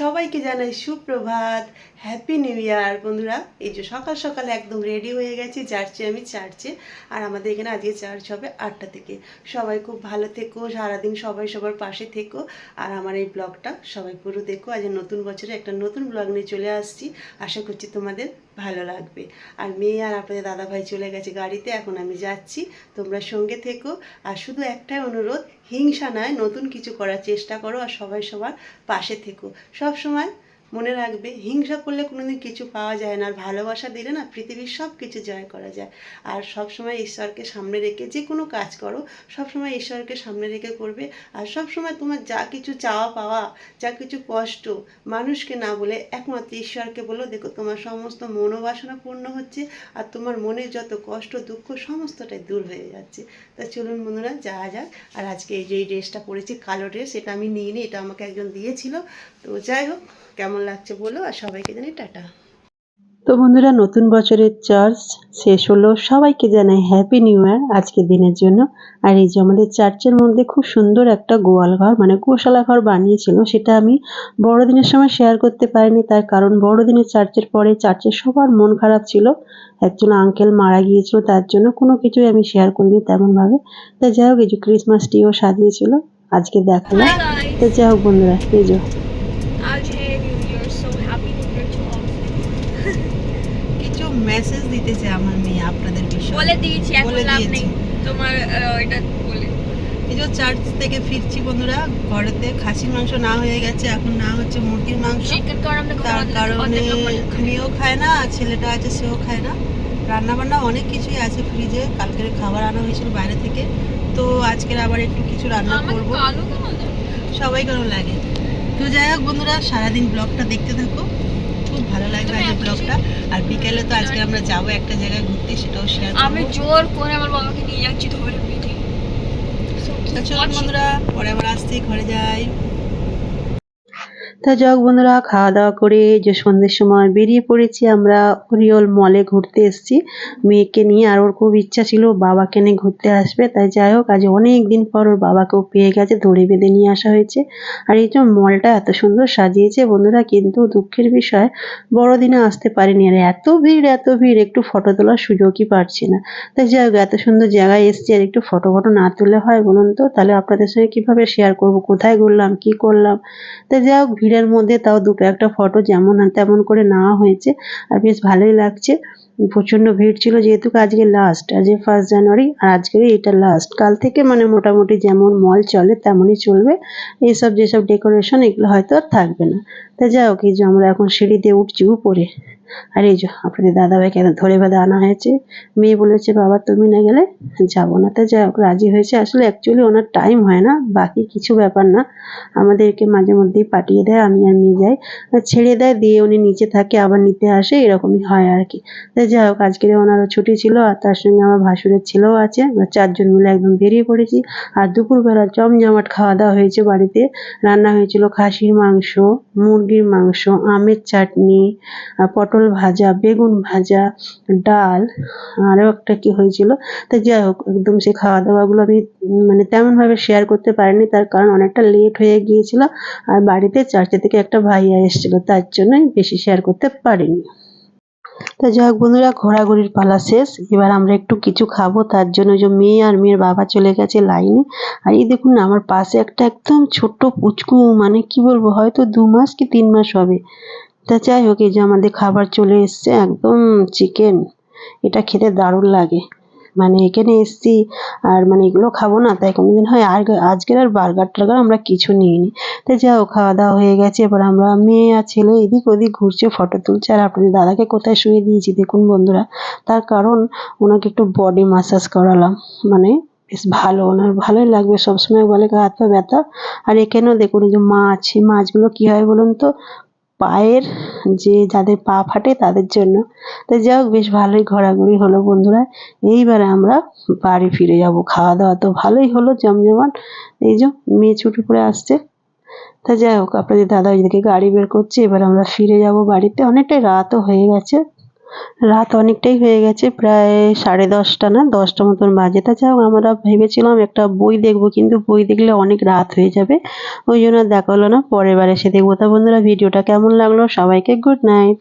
সবাইকে জানাই সুপ্রভাত হ্যাপি নিউ ইয়ার বন্ধুরা, এই যে সকাল সকাল একদম রেডি হয়ে গেছি, যাচ্ছি আমি চার্চে আর আমাদের এখানে আজকে চার্চ হবে আটটা থেকে। সবাই খুব ভালো থেকো, সারাদিন সবাই সবার পাশে থেকো। আর আমার এই ব্লগটা সবাই পুরো দেখো। আজ নতুন বছরে একটা নতুন ব্লগ নিয়ে চলে আসছি। আশা করছি তোমাদের ভালো লাগবে। আর মেয়ে আর আপনাদের দাদাভাই চলে গেছে গাড়িতে, এখন আমি যাচ্ছি। তোমরা সঙ্গে থেকো। আর শুধু একটাই অনুরোধ হিংসা নয় নতুন কিছু করার চেষ্টা করো আর সবাই সবার পাশে থেকো। সব সময় মনে রাখবে, হিংসা করলে কোনোদিন কিছু পাওয়া যায় না, আর ভালোবাসা দিলে না পৃথিবীর সব কিছু জয় করা যায়। আর সব সময় ঈশ্বরকে সামনে রেখে যে কোনো কাজ করো সব সময় ঈশ্বরকে সামনে রেখে করবে। আর সব সময় তোমার যা কিছু চাওয়া পাওয়া, যা কিছু কষ্ট মানুষকে না বলে একমাত্র ঈশ্বরকে বলো, দেখো তোমার সমস্ত মনোবাসনা পূর্ণ হচ্ছে, আর তোমার মনের যত কষ্ট, দুঃখ সমস্তটাই দূর হয়ে যাচ্ছে। তা চলুন বন্ধুরা, যাওয়া যাক। আর আজকে এই যে ড্রেসটা পরেছি, কালো ড্রেস, এটা আমি নিয়ে নিই এটা আমাকে একজন দিয়েছিল। তো যাই হোক, কেমন লাগছে বলো, আর সবাইকে জানি, টাটা। তো বন্ধুরা, নতুন বছরের চার্চ শেষ হলো। সবাইকে জানাই হ্যাপি নিউ ইয়ার আজকের দিনের জন্য। আর এই যে আমাদের চার্চের মধ্যে খুব সুন্দর একটা গোয়াল ঘর মানে গোশালা ঘর বানিয়েছিল, সেটা আমি বড়দিনের সময় শেয়ার করতে পারিনি। তার কারণ বড়দিনের চার্চের পরে চার্চের সবার মন খারাপ ছিল। একজন আঙ্কেল মারা গিয়েছিল, তার জন্য কোনো কিছুই আমি শেয়ার করিনি তেমনভাবে। তাই যাই হোক, এই যে ক্রিসমাস ট্রিও সাজিয়েছিল, আজকে দেখালাম। তো যাই হোক বন্ধুরা, এই যে মেসেজ দিতেছে আমার মেয়ে আপনাদের বিষয়ে বলে দিয়েছি এখন লাভ নেই। তোমার এটা বলে। এই যে চার্চ থেকে ফিরছি বন্ধুরা ঘরেতে খাসির মাংস না হয়ে গেছে এখন না হচ্ছে মুরগির মাংস। তার কারণে মেয়েও খায় না আর ছেলেটা আছে সেও খায় না। রান্না বান্না অনেক কিছুই আছে ফ্রিজে কালকের খাবার আনা হয়েছিল বাইরে থেকে। তো আজকের আবার একটু কিছু রান্না করব। সবাই কেন লাগে? তো যাই হোক বন্ধুরা সারাদিন ব্লগটা দেখতে থাকো। খুব ভালো লাগবে ব্লগটা আর বিকেলে তো আজকে আমরা যাব একটা জায়গায় ঘুরতে সেটাও শেয়ার আমি জোর করে আমার বাবাকে নিয়ে যাচ্ছি ধরে পিঠে চল বন্ধুরা পরে আবার আসছি ঘরে যাই। তা যাক বন্ধুরা, খাওয়া দাওয়া করে যে সন্ধ্যের সময় বেরিয়ে পড়েছি আমরা হরিয়ল মলে ঘুরতে এসেছি। মেয়েকে নিয়ে আর ওর খুব ইচ্ছা ছিল বাবাকে নিয়ে ঘুরতে আসবে, তাই যাই হোক আজ অনেক দিন পর ওর বাবাকেও পেয়ে গেছে ধরে বেঁধে নিয়ে আসা হয়েছে। আর এই যে মলটা এত সুন্দর সাজিয়েছে বন্ধুরা, কিন্তু দুঃখের বিষয়, বড়দিনে আসতে পারিনি আর এত ভিড় এত ভিড়, একটু ফটো তোলার সুযোগই পাচ্ছি না। তাই যাই হোক, এত সুন্দর জায়গায় এসেছি আর একটু ফটো ফটো না তুলে হয় বলুন তো? তাহলে আপনাদের সঙ্গে কীভাবে শেয়ার করব? কোথায় ঘুরলাম? কি করলাম? তাই যাই হোক ভিড়ের মধ্যে তাও দুটো একটা ফটো যেমন তেমন করে নেওয়া হয়েছে। আর বেশ ভালোই লাগছে। প্রচণ্ড ভিড় ছিল যেহেতু আজকে লাস্ট আজকে ফার্স্ট জানুয়ারি আর আজকের এটা লাস্ট কাল থেকে মানে মোটামুটি যেমন মল চলে তেমনই চলবে। এইসব যেসব ডেকোরেশন এগুলো হয়তো আর থাকবে না। তা যাই হোক, এই যে আমরা এখন সিঁড়ি দিয়ে উঠছি উপরে। আর এই যে আপনাদের দাদাভাইকে ধরে বেঁধে আনা হয়েছে? মেয়ে বলেছে, বাবা, তুমি না গেলে যাব না। তা হোক, রাজি হয়েছে। আসলে অ্যাকচুয়ালি ওনার টাইম হয় না, বাকি কিছু ব্যাপার না। আমাদেরকে মাঝে মধ্যেই পাঠিয়ে দেয়, আমি আর মেয়ে যাই। ছেড়ে দেয়, দিয়ে উনি নিচে থাকে, আবার নিতে আসে, এরকমই হয় আর কি। তাই যাই হোক, আজকের ওনারও ছুটি ছিল, আর তার সঙ্গে আমার ভাসুরের ছেলেও আছে। চারজন মিলে একদম বেরিয়ে পড়েছি। আর দুপুরবেলা জমজমাট খাওয়া দাওয়া হয়েছে বাড়িতে। রান্না হয়েছিল খাসির মাংস, মুরগির মাংস, আমের চাটনি, আর পটল ভাজা, বেগুন ভাজা, ডাল, আরও একটা কি হয়েছিল। তা যাই হোক, একদম সেই খাওয়া দাওয়াগুলো আমি মানে তেমনভাবে শেয়ার করতে পারিনি, তার কারণ অনেকটা লেট হয়ে গিয়েছিল আর বাড়িতে চার্চে থেকে একটা ভাইয়া এসেছিল, তার জন্যই বেশি শেয়ার করতে পারিনি। তা যাই হোক বন্ধুরা, ঘোরাঘুরির পালা শেষ। এবার আমরা একটু কিছু খাব, তার জন্য যে মেয়ে আর মেয়ের বাবা চলে গেছে লাইনে। আর এই দেখুন না, আমার পাশে একটা একদম ছোট্ট পুচকু মানে কি বলব, হয়তো দু মাস কি তিন মাস হবে। তা যাই হোক, এই যে আমাদের খাবার চলে এসছে, একদম চিকেন এটা খেতে দারুণ লাগে। মানে এখানে এসছি, আর মানে এগুলো খাব না, তাই কোনোদিন হয়, আর আজকের আর বার্গার টার্গার আমরা কিছু নিইনি। তো যাও খাওয়া দাওয়া হয়ে গেছে, এবার আমরা মেয়ে আর ছেলে এদিক ওদিক ঘুরছে ফটো তুলছে, আর আপনাদের দাদাকে কোথায় শুয়ে দিয়েছি দেখুন বন্ধুরা। তার কারণ ওনাকে একটু বডি মাসাজ করালাম মানে বেশ ভালো, ওনার ভালোই লাগবে, সবসময় বলে গা হাত পা ব্যথা। আর এখানেও দেখুন যে মাছ মাছগুলো কী হয় বলুন তো? পায়ের যে যাদের পা ফাটে তাদের জন্য। তো যাই হোক, বেশ ভালোই ঘোরাঘুরি হলো বন্ধুরা। এইবারে আমরা বাড়ি ফিরে যাব। খাওয়া দাওয়া তো ভালোই হলো জমজমান এই যে মেয়ে ছুটি করে আসছে। তা যাই হোক, আপনাদের দাদা ওইদিকে গাড়ি বের করছে। এবার আমরা ফিরে যাব বাড়িতে। অনেকটাই রাতও হয়ে গেছে। রাত অনেকটাই হয়ে গেছে, প্রায় সাড়ে দশটা না, দশটা মতন বাজে। তা যাও আমরা ভেবেছিলাম একটা বই দেখব, কিন্তু বই দেখলে অনেক রাত হয়ে যাবে। ওই জন্য দেখা হলো না, পরের বার এসে দেখব। তা বন্ধুরা, ভিডিওটা কেমন লাগল? সবাইকে গুড নাইট।